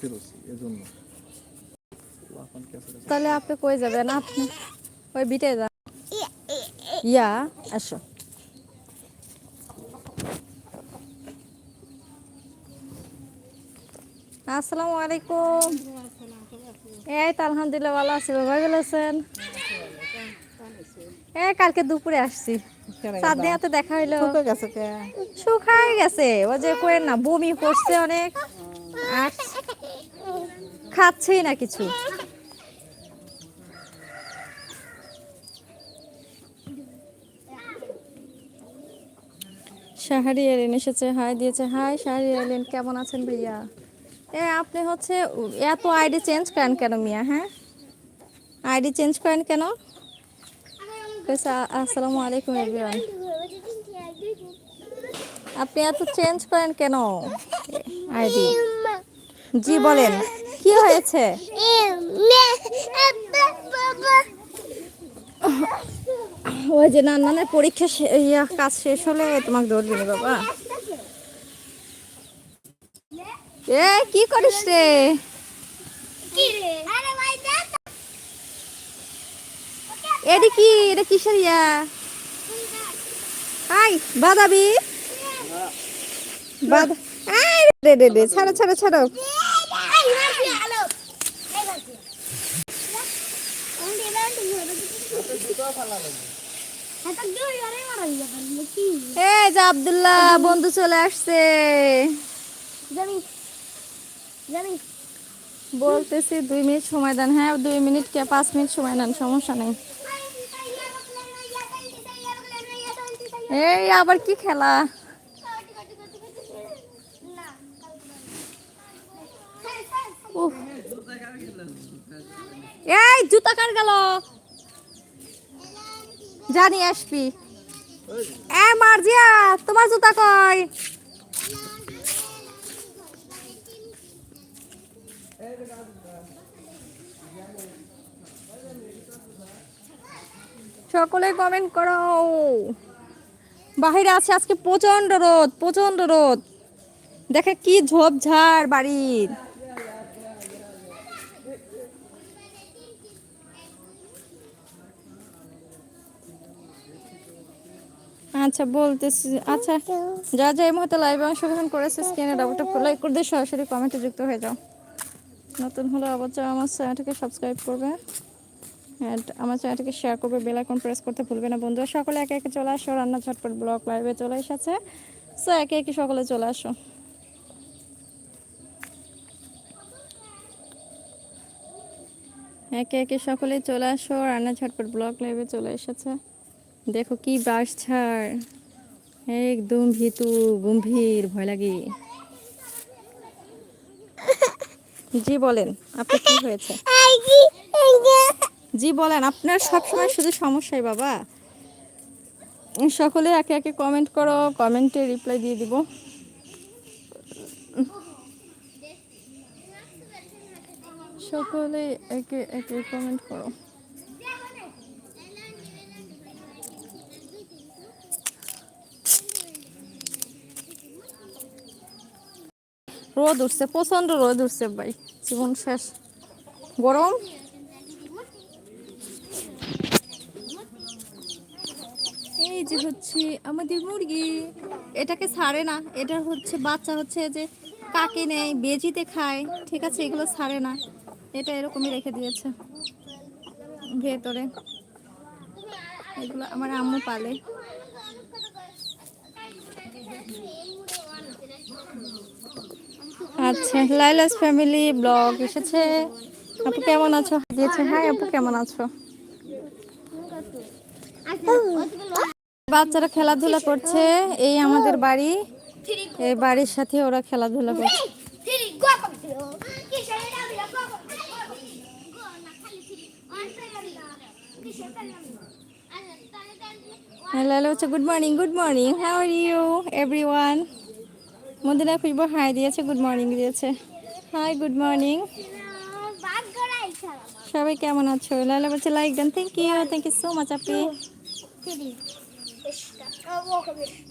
ফেরোছি এজন্য। তাহলে আপনি কই যাবেন? আপনি ওই বিটে যান। ইয়া আসো। আসসালামু আলাইকুম। এই তো আলহামদুলিল্লাহ ভালো আছি বাবা ভালো আছেন? এই কালকে দুপুরে আসছি। চার দিন হাতে দেখা হইল। শুকায় গেছে ও যে কই না বমি করছে অনেক। আর খাচ্ছেই না কিছু। শাহারি এলেন, এসেছে, হাই দিয়েছে, হাই শাহারি এলেন, কেমন আছেন ভাইয়া? এ, আপনি হচ্ছে, এত আইডি চেঞ্জ করেন কেন মিয়া হ্যাঁ? আইডি চেঞ্জ করেন কেন? আসসালামু আলাইকুম, এভরিওয়ান। আপনি এত চেঞ্জ করেন কেন? আইডি। জি, বলেন। কি হয়েছে? ওই যে নান্নানের পরীক্ষা শে- ইয়া, কাজ শেষ হলে তোমাকে ধরবি না বাবা। এ কি করিস রে? এডি কি? এটা কিসের ইয়া? হাই বাদাবি বাদা আই রে রে রে ছাড়ো ছাড়ো ছাড়ো। এই যে আব্দুল্লাহ বন্ধু চলে আসছে। বলতেছি দুই মিনিট সময় দেন। হ্যাঁ দুই মিনিট কে পাঁচ মিনিট সময় দেন সমস্যা নেই। এই আবার কি খেলা। এই জুতা কার গেল? জানি আসবি। এ মার্জিয়া, তোমার জুতা কয় সকলে কমেন্ট করো। বাহিরে আছে আজকে প্রচণ্ড রোদ প্রচণ্ড রোদ। দেখে কি ঝোপঝাড় বাড়ির। আচ্ছা বলতেছি। আচ্ছা যা যা এই মুহূর্তে লাইভে অংশগ্রহণ করেছে স্ক্রিনে ডাবল করে লাইক করে দিয়ে সরাসরি কমেন্টে যুক্ত হয়ে যাও। নতুন হলে অবশ্যই আমার চ্যানেলটিকে সাবস্ক্রাইব করবে অ্যান্ড আমার চ্যানেলটিকে শেয়ার করবে বেল আইকন প্রেস করতে ভুলবে না বন্ধুরা। সকলে একে একে চলে আসো, রান্না ঝটপট ব্লগ লাইভে চলে এসেছে। সো একে একে সকলে চলে আসো। একে একে সকলে চলে আসো, রান্না ঝটপট ব্লগ লাইভে চলে এসেছে। দেখো কি বাস ছাড়। একদম ভীতু, গম্ভীর, ভয় লাগে। জি বলেন আপনি কি হয়েছে? জি বলেন, আপনার সবসময় শুধু সমস্যায় বাবা। সকলে একে একে কমেন্ট করো কমেন্টে রিপ্লাই দিয়ে দিব। সকলে একে একে কমেন্ট করো। রোদ উঠছে প্রচণ্ড রোদ উঠছে ভাই, জীবন শেষ। গরম? এই যে হচ্ছে আমাদের মুরগি, এটাকে ছাড়ে না, এটা হচ্ছে বাচ্চা হচ্ছে যে কাকে নেয়, বেজিতে খায়, ঠিক আছে, এগুলো ছাড়ে না, এটা এরকমই রেখে দিয়েছে ভেতরে। এগুলো আমার আম্মু পালে। আচ্ছা লাইলাস ফ্যামিলি ব্লগ এসেছে। আপু কেমন আছো? দিয়েছে। হ্যাঁ আপু কেমন আছো? বাচ্চারা খেলাধুলা করছে এই আমাদের বাড়ি। এই বাড়ির সাথে ওরা খেলাধুলা করছে। লাইলা হচ্ছে good morning good morning how are you everyone Madina খুঁজবো হাই দিয়েছে গুড মর্নিং দিয়েছে। হাই গুড মর্নিং সবাই কেমন আছো? লাইলা বলছে like then thank you thank you so much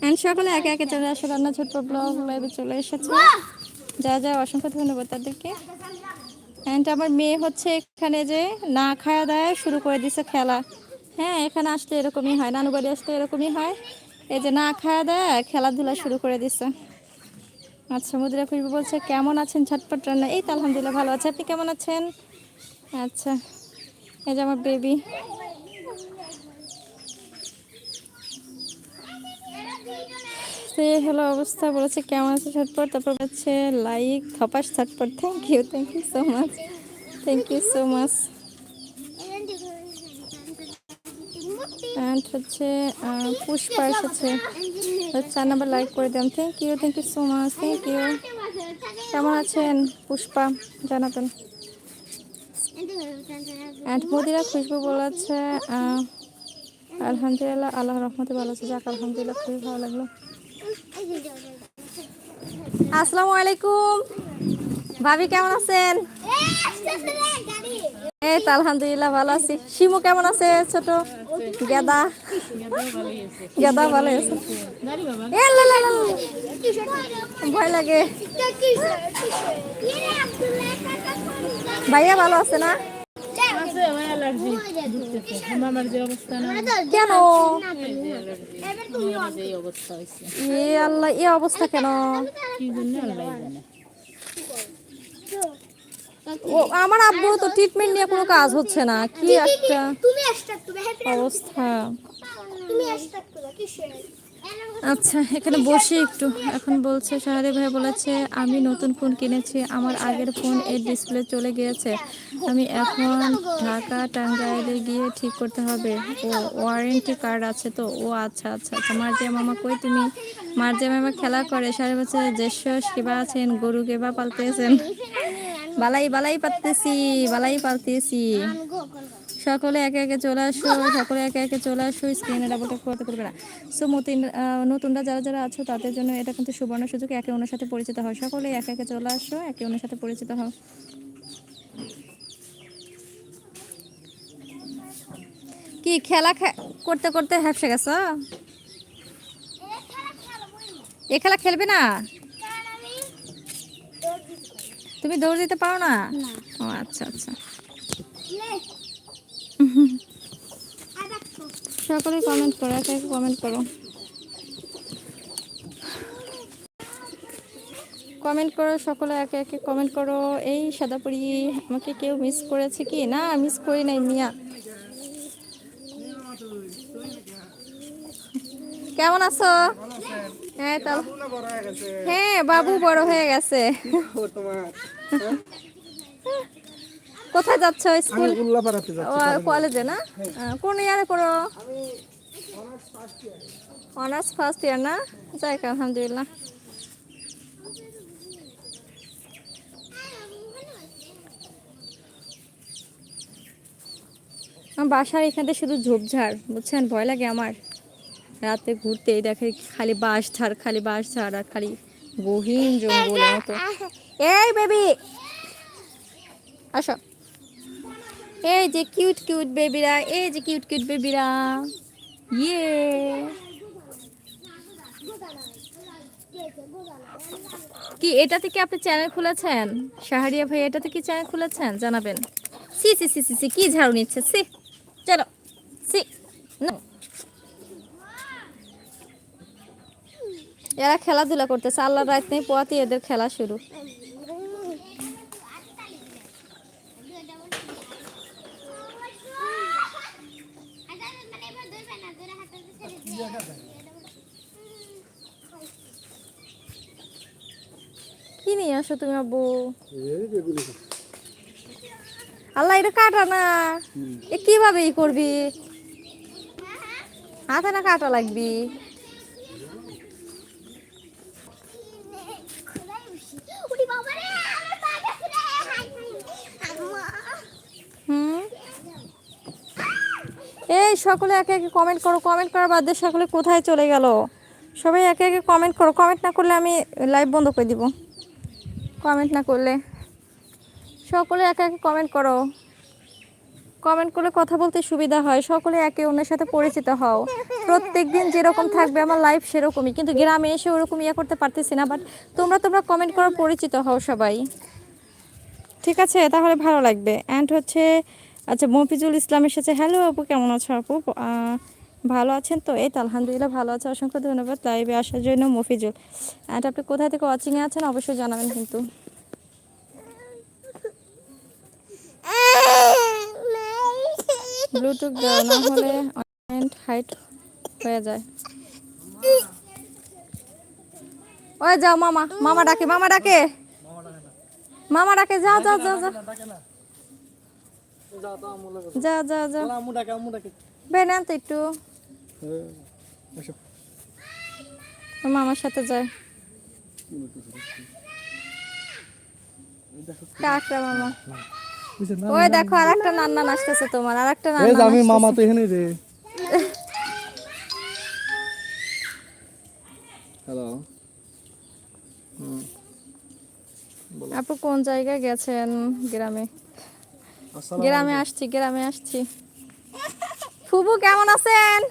and সকলে একে একে চলে আসো, রান্না ছোট্ট ব্লগ লাইভে চলে এসেছে। যা যা অসংখ্য ধন্যবাদ তাদেরকে। অ্যান্ড আমার মেয়ে হচ্ছে এখানে যে না খাওয়া দাওয়া শুরু করে দিছে খেলা। হ্যাঁ এখানে আসলে এরকমই হয় নানু বাড়ি আসলে এরকমই হয়। এই যে না খাওয়া দাওয়া, খেলাধুলা শুরু করে দিছে। আচ্ছা মুদিরা খুশবু বলছে, কেমন আছেন ঝটপট রান্না? এই তো আলহামদুলিল্লাহ ভালো আছে। আপনি কেমন আছেন? আচ্ছা এই যে আমার বেবি হলো অবস্থা, বলেছে, কেমন আছে ঝটপট? তারপর বলছে, লাইক থপাস ঝটপট। Thank you thank you so much thank you so much and হচ্ছে পুষ্পা এসেছে চার নাম্বার লাইক করে দিলাম। Thank you thank you so much thank you কেমন আছেন? পুষ্পা জানাবেন। অ্যান্ড মোদিরা খুশবু বলেছে আলহামদুলিল্লাহ, আল্লাহ রহমতে ভালো আছে। যাক, আলহামদুলিল্লাহ, খুবই ভালো লাগল। আসসালামু আলাইকুম। ভাবি, কেমন আছেন? এই তো আলহামদুলিল্লাহ, ভালো আছি। শিমু, কেমন আছে ছোট? গেদা। গেদা ভালো আছে। ভয় লাগে। ভাইয়া ভালো আছে না? কেন? এই আল্লাহ, এ অবস্থা কেন কি জন্য আল্লাহ জানে ও আমার আব্বু তো ট্রিটমেন্ট নিয়ে কোনো কাজ হচ্ছে না। কি একটা তুমি অবস্থা। তুমি আচ্ছা এখানে বসে একটু। এখন বলছে, শাহাদি ভাই বলেছে, আমি নতুন ফোন কিনেছি, আমার আগের ফোন এর ডিসপ্লে চলে গিয়েছে। আমি এখন ঢাকা, টাঙ্গাইলে গিয়ে ঠিক করতে হবে। ও ওয়ারেন্টি কার্ড আছে তো? ও আচ্ছা আচ্ছা আচ্ছা মার্জিয়া মামা কই তুমি? মার্জিয়া মামা খেলা করে সাড়ে বছর যেসস কিবা আছেন, গরু কেবা পালতেছেন। বালাই বালাই পালতেছি বালাই পালতেছি। সকলে একে একে চলে আসো সকলে একে একে চলে আসো স্ক্রিনে ডাবল ট্যাপ করতে করবে না। সো মতিন নতুনরা যারা যারা আছো তাদের জন্য এটা কিন্তু সুবর্ণ সুযোগ একে অন্যের সাথে পরিচিত হয় সকলে একে একে চলে আসো একে অন্যের সাথে পরিচিত হও। কি খেলা করতে করতে হ্যাপসে গেছো? এ খেলা খেলবে না? তুমি দৌড় দিতে পারো না? ও আচ্ছা আচ্ছা। সকলে কমেন্ট করো, একে কমেন্ট করো। কমেন্ট করো, সকলে একে একে কমেন্ট করো। এই সাদাপুরি আমাকে কেউ মিস করেছে কি? না মিস করি নাই, মিয়া। কেমন আছো? হ্যাঁ হ্যাঁ বাবু বড় হয়ে গেছে। কোথায় যাচ্ছ? স্কুল? উল্লাপাড়াতে কলেজে না? আহ, কোন ইয়ারে করো অনার্স ফার্স্ট ইয়ার না? যাই আলহামদুলিল্লাহ। আমার বাসার এখানে শুধু ঝোপঝাড় বুঝছেন? ভয় লাগে আমার। রাতে ঘুরতে দেখে খালি বাঁশ ঝাড় খালি বাঁশ ঝাড় আর খালি গহীন জঙ্গলের মতো। এই বেবি! আসো। এই যে কিউট কিউট বেবিরা এই যে কিউট কিউট বেবিরা ইয়ে কি, এটা থেকে আপনি চ্যানেল খুলেছেন? শাহরিয়া ভাই, এটা থেকে চ্যানেল খুলেছেন? জানাবেন। C C C C C, কি ঝাড়ু নিচ্ছে? সি, চলো। সি। এরা খেলাধুলা করতেছে। আল্লাহ রাত নেই, পোয়াতি এদের খেলা শুরু। কি নিয়ে আসো তুমি আব্বু? আল্লাহ এটা কাটা না? এ কীভাবে ই করবি? হাতে না কাটা লাগবি উড়ি বাবা রে আমার পা গেছে রে হাই হাই আম্মা হুম এই সকলে একে একে কমেন্ট করো কমেন্ট করার বাদ দিয়ে সকলে কোথায় চলে গেল? সবাই একে একে কমেন্ট করো। কমেন্ট না করলে আমি লাইভ বন্ধ করে দিব। কমেন্ট না করলে। সকলে একে একে কমেন্ট করো। কমেন্ট করলে কথা বলতে সুবিধা হয়। সকলে একে অন্যের সাথে পরিচিত হও। প্রত্যেক দিন যেরকম থাকবে আমার লাইফ সেরকমই। কিন্তু গ্রামে এসে ওরকম ইয়ে করতে পারতেছি না বাট তোমরা তোমরা কমেন্ট করে পরিচিত হও সবাই। ঠিক আছে? তাহলে ভালো লাগবে। অ্যান্ড হচ্ছে আচ্ছা মফিজুল ইসলাম এসেছে হ্যালো আপু, কেমন আছো আপু? ভালো আছেন তো? এই তো, আলহামদুলিল্লাহ ভালো আছে, অসংখ্য ধন্যবাদ লাইভে আসার জন্য মফিজুল। অ্যান্ড আপনি কোথায় থেকে ওয়াচিংয়ে আছেন? অবশ্যই জানাবেন কিন্তু। ব্লুটুথ দেওয়া না হলে হাইট হয়ে যায়। ওই যাও, মামা মামা ডাকে মামা ডাকে। মামা ডাকে, যাও যাও যাও যাও। ডাকে বেনেন তো একটু। মামার সাথে যায়। মামা। ওই দেখো আর একটা নান্না আসতেছে তোমার আর একটা নান্না আমি মামা তো এখানে রে। হ্যালো আপু কোন জায়গায় গেছেন গ্রামে? গ্রামে আসছি গ্রামে আসছি। ফুবু কেমন আছেন?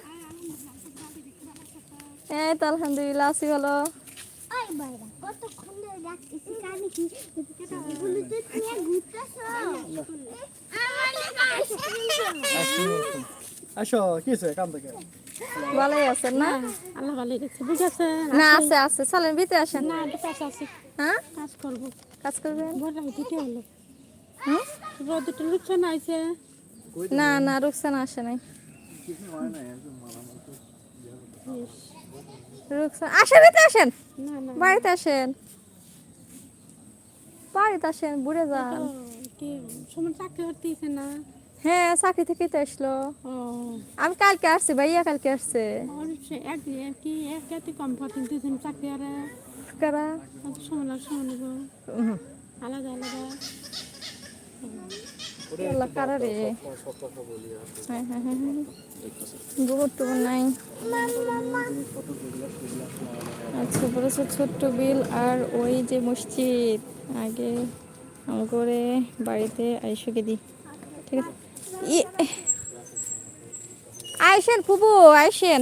এই তো আলহামদুলিল্লাহ আছি ভালো। আসো কি কাম থেকে? ভালোই আছেন না? আল্লাহ ভালো গেছে বুঝেছে? না আছে আছে। চলেন ভিতরে আসেন। না কাজ আছে হ্যাঁ? কাজ করব। কাজ করবেন? বললাম হলো। না না রুকসানা আসে নাই। আসেন ভিতরে আসেন। না না। বাড়িতে আসেন। বাড়িতে আসেন বুড়ে যান। ও, কি সময় চাকরি হ্যাঁ থেকেই তো আসলো। আমি কালকে আসছি ভাইয়া কালকে আসছে। লাগে আলাদা আলাদা। আচ্ছা বলেছে ছোট্ট বিল আর ওই যে মসজিদ। আগে করে বাড়িতে আইসুকে দি। ঠিক আছে। আইসেন ফুবু আইসেন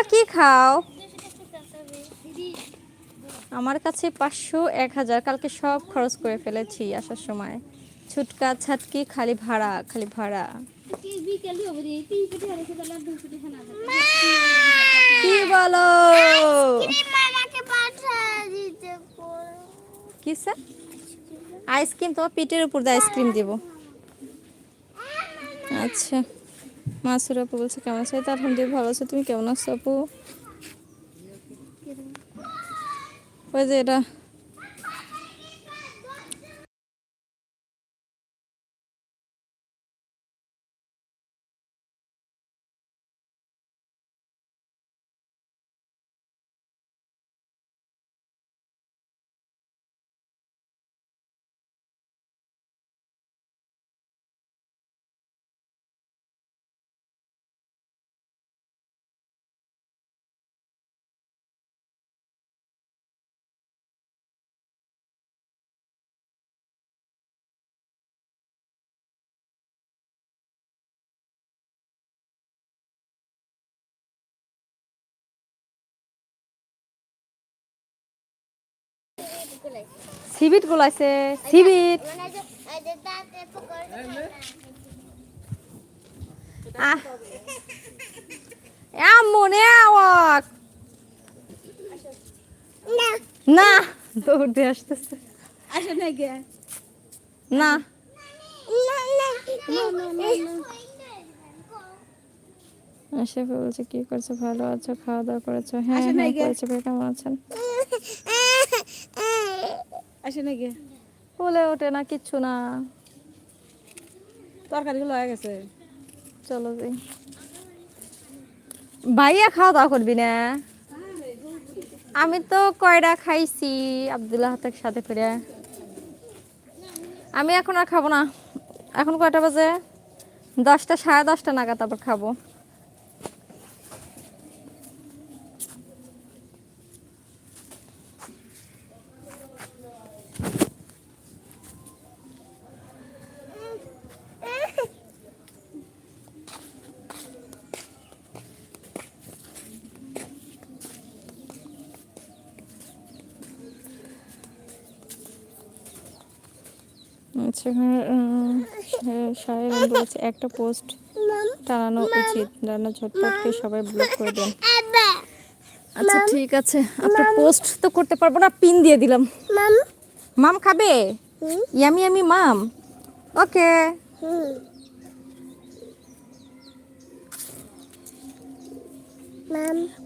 ওগুলো কি খাও? আমার কাছে পাঁচশো এক হাজার। কালকে সব খরচ করে ফেলেছি আসার সময়। ছুটকা ছাটকি খালি ভাড়া খালি ভাড়া। কি বলো? কি স্যার? আইসক্রিম তোমার পিঠের উপর দিয়ে আইসক্রিম দিব। আচ্ছা। মাসুর আপু বলছে, কেমন আছো? তার তো আলহামদুলিল্লাহ ভালো আছো। তুমি কেমন আছো আপু? ওই যে এটা। সিবিট গোলাইছে সিবিট এমন আওয়াক না দৌড় দিয়ে আসতেছে। আসে না। গে বলছে, কি করছ? ভালো আছো? খাওয়া দাওয়া করেছ? হ্যাঁ হ্যাঁ করেছ কেমন আছেন? আসে নাকি? বলে ওঠে না, কিচ্ছু না। তরকারিগুলো হয়ে গেছে। চলো যাই। ভাইয়া খাওয়া দাওয়া করবি না? আমি তো কয়টা খাইছি আবদুল্লাহ হাতের সাথে করে। আমি এখন আর খাব না। এখন কয়টা বাজে? দশটা, সাড়ে দশটা নাগাদ আবার খাব। সাহেব বলেছে একটা পোস্ট টানানো উচিত। রান্না ঝটপটকে সবাই ব্লক করে দেন। আচ্ছা ঠিক আছে আপনার পোস্ট তো করতে পারব না পিন দিয়ে দিলাম। মাম মাম খাবে? ইয়ামি ইয়ামি মাম ওকে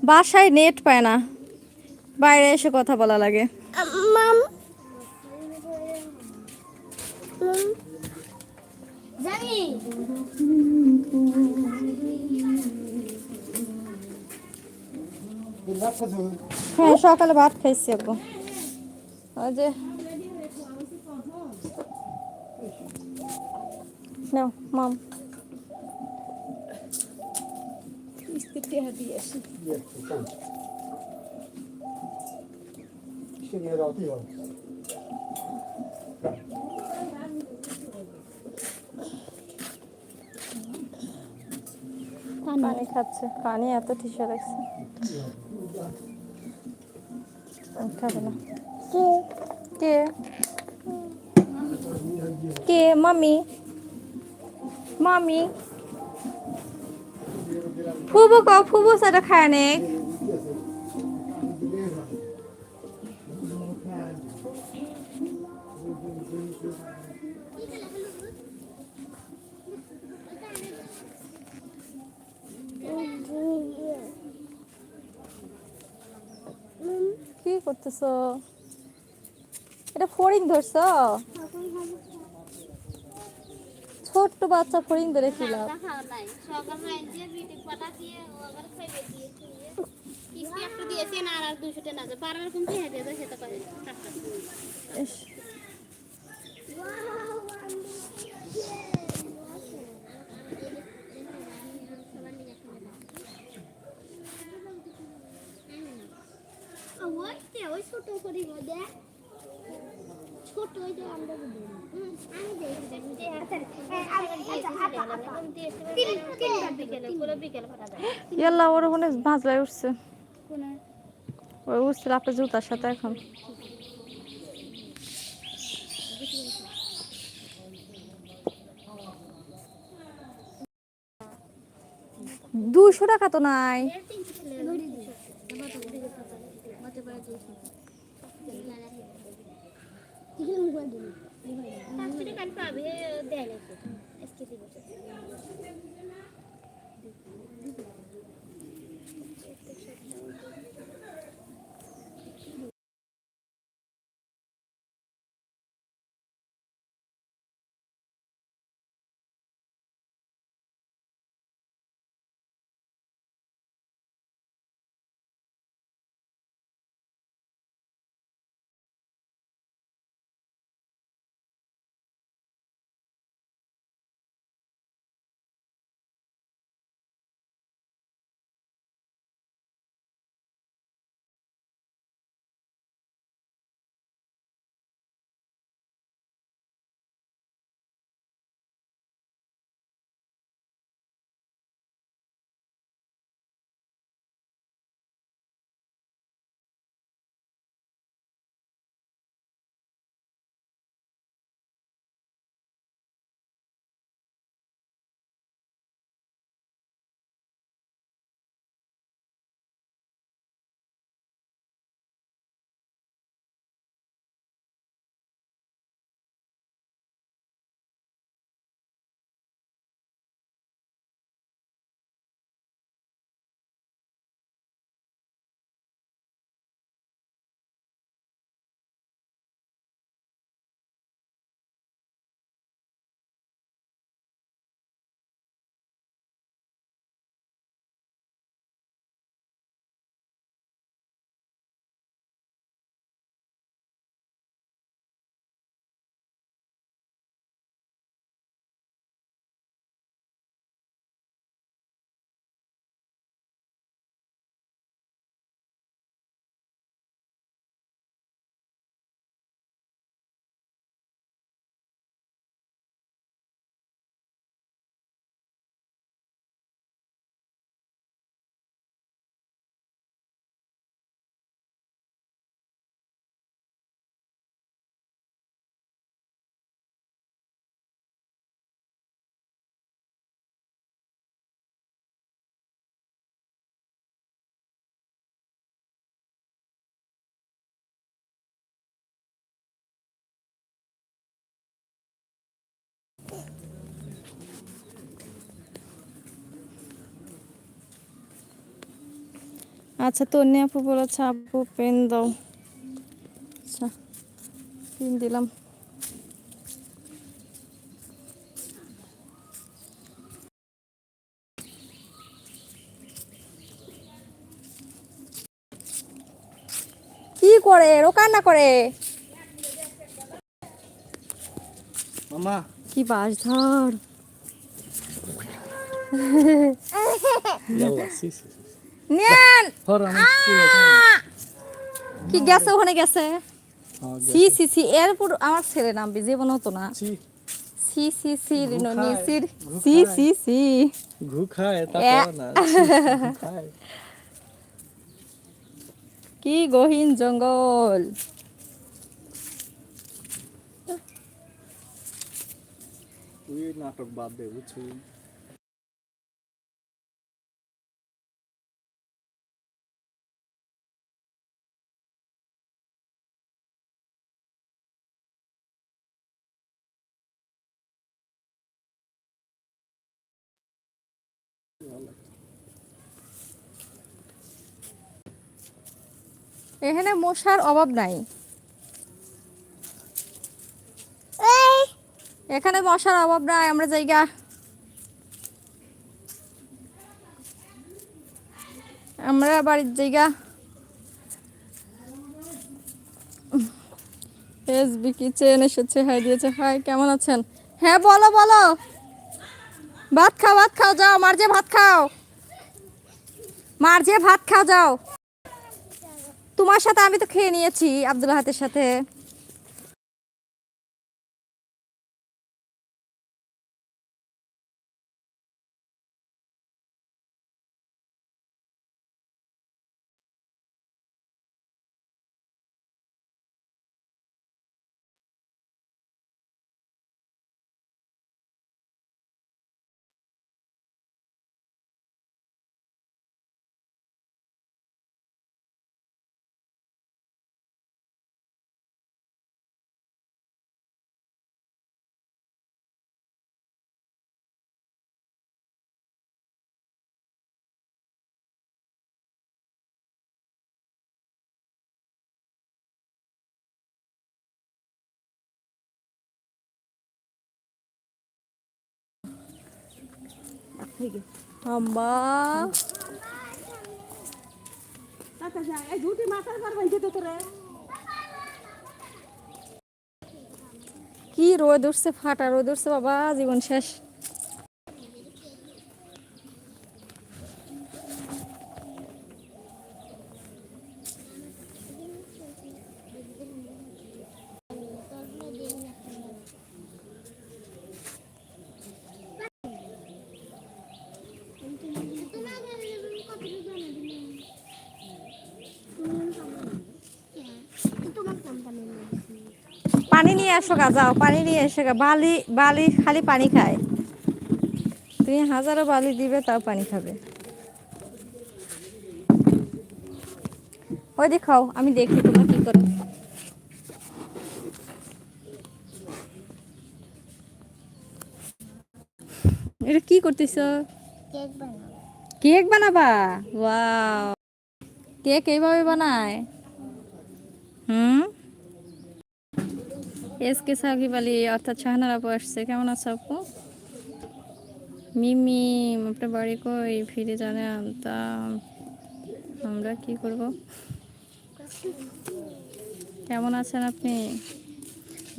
বাসায় নেট পায় না। বাইরে এসে কথা বলা লাগে। মাম হ্যাঁ সকালে ভাত খাইছি আপু যে নাও পানি খাচ্ছে। পানি এত ঠিসে রাখছে খাবে না কে কে মামি মামি ফুবু ক ফুবু সেটা করতেছো? এটা ফড়িং ধরছো? ছোট্ট বাচ্চা ফড়িং ধরে কি লাভ সেটা ওই ছোট করি দেখ ছোট ওই যে আমরা আমি ইয়াল্লা, ওর ওখানে ভাজলাই উঠছে। ওই উঠছিল আপনার জুতার সাথে এখন। দুশো টাকা তো নাই। পাবে দেয় আচ্ছা তন্নি আপু বলেছে আপু পেন দাও। আচ্ছা পেন দিলাম। কি করে? ও কান্না করে। মামা। কি বাস ধর। নেন। কি গেছে ওখানে গেছে? সি সি সি এরপর আমার ছেলে নামবে জীবন হতো না। সি সি সি সি রিনো খায়, সি সি সি ঘু খায় তা না। কি গহীন জঙ্গল। নাটক বাদ দে বুঝছি এখানে মশার অভাব নাই। এখানে মশার অভাব নাই আমরা জায়গা আমরা বাড়ির জায়গা এসবি কিচেন এসেছে হাই দিয়েছে। হাই কেমন আছেন? হ্যাঁ বলো বলো। ভাত খাও ভাত খাও, যাও, মার যে ভাত খাও। মার যে ভাত খাও, যাও। তোমার সাথে আমি তো খেয়ে নিয়েছি আব্দুল হাতের সাথে। আম্মা। কি রোদ উঠছে ফাটা রোদ উঠছে বাবা জীবন শেষ। নিয়ে আসো গা যাও পানি নিয়ে এসো গা। বালি বালি খালি পানি খায়। তুমি হাজারো বালি দিবে তাও পানি খাবে। ওই দেখাও আমি দেখি তোমরা কি করো। এটা কি করতেছ? কেক বানাবা? ওয়াও। কেক এইভাবে বানায়? হুম? এসকে সাকিব আলী, অর্থাৎ শাহানার আপু আসছে। কেমন আছো আপু? মিমি, আপনার বাড়ি কই? ফিরে জানে তা আমরা কি করব? কেমন আছেন আপনি?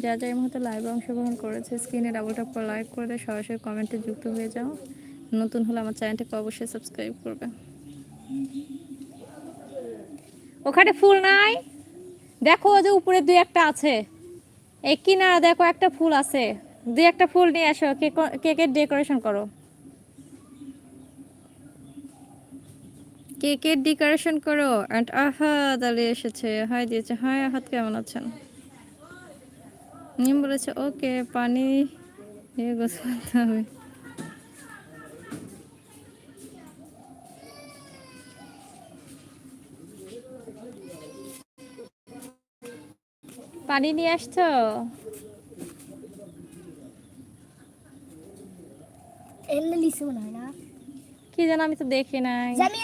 যা যা এই মুহূর্তে লাইভে অংশগ্রহণ করেছে স্ক্রিনে ডাবল ট্যাপ করে লাইক করে সরাসরি কমেন্টে যুক্ত হয়ে যাও। নতুন হলে আমার চ্যানেলটাকে অবশ্যই সাবস্ক্রাইব করবে ওখানে ফুল নাই? দেখো যে উপরে দুই একটা আছে। এই কিনারা দেখো একটা ফুল আছে। দু একটা ফুল নিয়ে আসো কেক- কেকের ডেকোরেশন করো। কেকের ডেকোরেশন করো? অ্যান্ড আহাদ দাঁড়িয়ে এসেছে। হাই দিয়েছে। হাই, আহাত, কেমন আছেন? নিম বলেছে, ওকে, পানি গোসল হবে। পানি নিয়ে আসছো? কি জানো আমি তো দেখি নাই। জানি